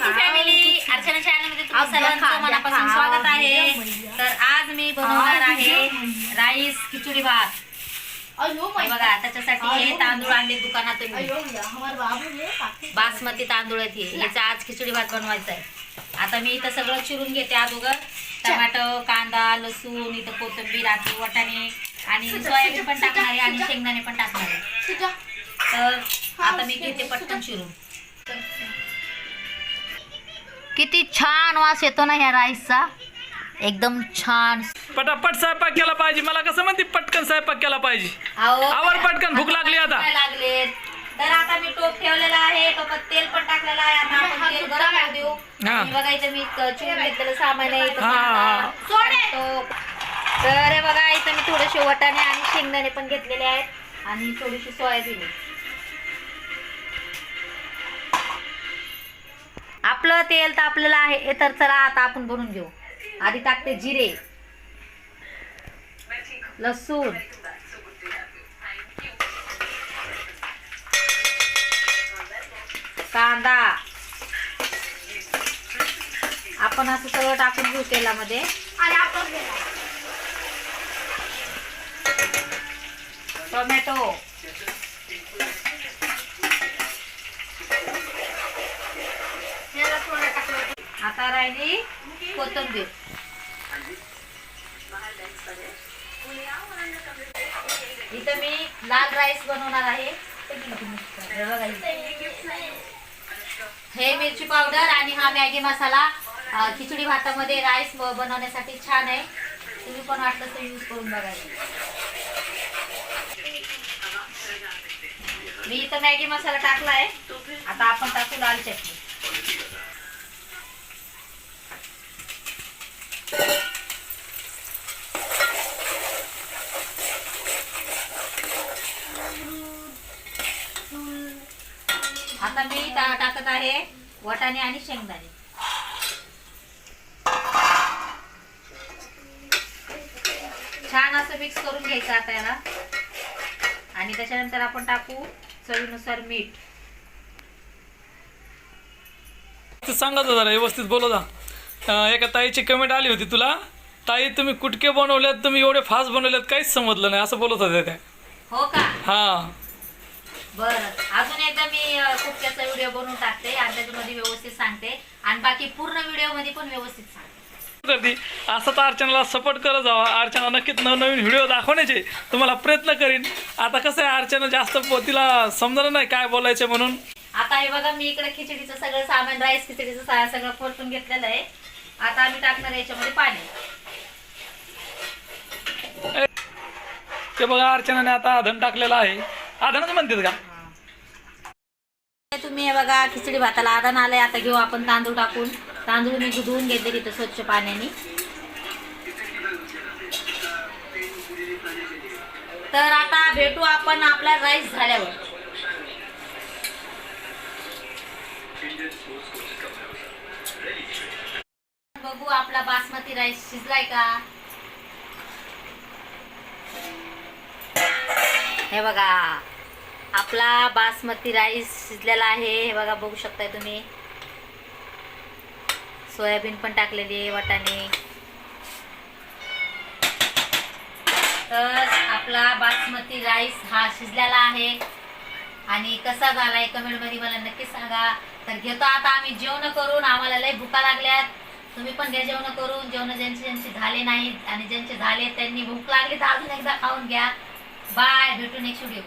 To family Archana चॅनलमध्ये तुमचं सर्वांचं मनापासून स्वागत आहे. तर आज मी बनवणार आहे राईस खिचडी भात. बघा त्याच्यासाठी हे तांदूळ आणले दुकानातून. बासमती तांदूळ आहेत हे. याचा आज खिचडी भात बनवायचा आहे. आता मी इथं सगळं चिरून घेते अगोदर. टमाटो कांदा लसूण इथं कोथिंबीर आधी वाटाणे आणि सोयाबीन पण टाकणार आहे आणि शेंगदाणे पण टाकणार आहे. तर आता मी घेते पटकन चिरून. किती छान वास येतो ना ह्या राईसचा एकदम छान पटापट स्वयंपाक केला पाहिजे मला कसं म्हणते पटकन स्वयंपाक केला पाहिजे अहो, आवर पटकन, भूक लागली आता. लागले तर आता मी टोप ठेवलेला आहे टोपात तेल पण टाकलेलं आहे आता आपण तेल गरम होऊ देऊ हा. आणि बघा इथं मी क- चिरून घेतलेलं सामान आहे इथं हा, हा. कांदा, टोप. तर हे बघा इथं मी थोडेसे वटाणे आणि शेंगदाणे पण घेतलेले आहेत आणि थोडीशी सोयाबीन आहे. आपलं तेल तर आपल्याला आहे तर चला आता आपण बनवून घेऊ. आधी टाकते जिरे लसूण. कांदा. आपण असं सगळं टाकून घेऊ तेलामध्ये. टोमॅटो. आता राहिली कोथिंबीर. इथं मी लाल राईस बनवणार आहे. हे मिरची पावडर आणि हा मॅगी मसाला. खिचडी भातामध्ये राईस बनवण्यासाठी छान आहे. तुम्ही पण वाटलं तर यूज करून बघायला मी इथं मॅगी मसाला टाकला आहे आता आपण टाकू लाल चटणी. आता मी टाकत आहे वाटाणे आणि शेंगदाणे. छान असं मिक्स करून घ्यायचं आता याला. आणि त्याच्यानंतर आपण टाकू चवीनुसार मीठ. होता जरा व्यवस्थित बोलत एका ताईची कमेंट आली होती तुला. ताई तुम्ही कुटके बनवल्यात तुम्ही एवढे फास्ट बनवल्यात काहीच समजलं नाही असं बोलत होत्या त्या. हो का? हा. बरं. अजून एकदा मी अ, कुटक्याचा व्हिडिओ बनवून टाकते. त्याच्यामध्ये व्यवस्थित सांगते. आणि बाकी पूर्ण व्हिडिओमध्ये पण व्यवस्थित सांगते. करते असं तर अर्चनाला सपोर्ट करत जावा. अर्चना नक्कीच नवनवीन व्हिडिओ दाखवण्याचे तुम्हाला प्रयत्न करीन. आता कसं आहे अर्चना जास्त तिला समजलं नाही काय बोलायचं म्हणून. आता हे बघा मी इकडे खिचडीचं सगळं सामान राईस खिचडीचं सगळं परतून घेतलेलं आहे. आता आम्ही टाकणार याच्यामध्ये पाणी. ते बघा अर्चनाने आता आधण टाकलेलं आहे. आधणच म्हणतात का? तुम्ही हे बघा खिचडी भाताला आदान आलंय. आता घेऊ आपण तांदूळ टाकून. तांदूळ मी धुवून घेतले तिथं स्वच्छ पाण्याने. तर आता भेटू आपण आपला राईस झाल्यावर. बघू आपला बासमती राईस शिजलाय का? हे बघा. आपला बासमती राईस शिजलेला आहे. हे बघा बघू शकताय तुम्ही. सोयाबीन पण टाकलेली आहे वाटाणे. तर आपला बासमती राईस हा शिजलेला आहे. आणि कसा झालाय कमेंटमध्ये मला नक्की सांगा. तर घेतो आता आम्ही जेवण करून. आम्हाला लय भुका लागल्यात. तुम्ही पण घ्या जेवण करून. जेवण ज्यांचे ज्यांचे झाले नाहीत आणि ज्यांचे झाले त्यांनी भूक लागली तर अजून एकदा खाऊन घ्या. बाय भेटू नेक्स्ट व्हिडिओ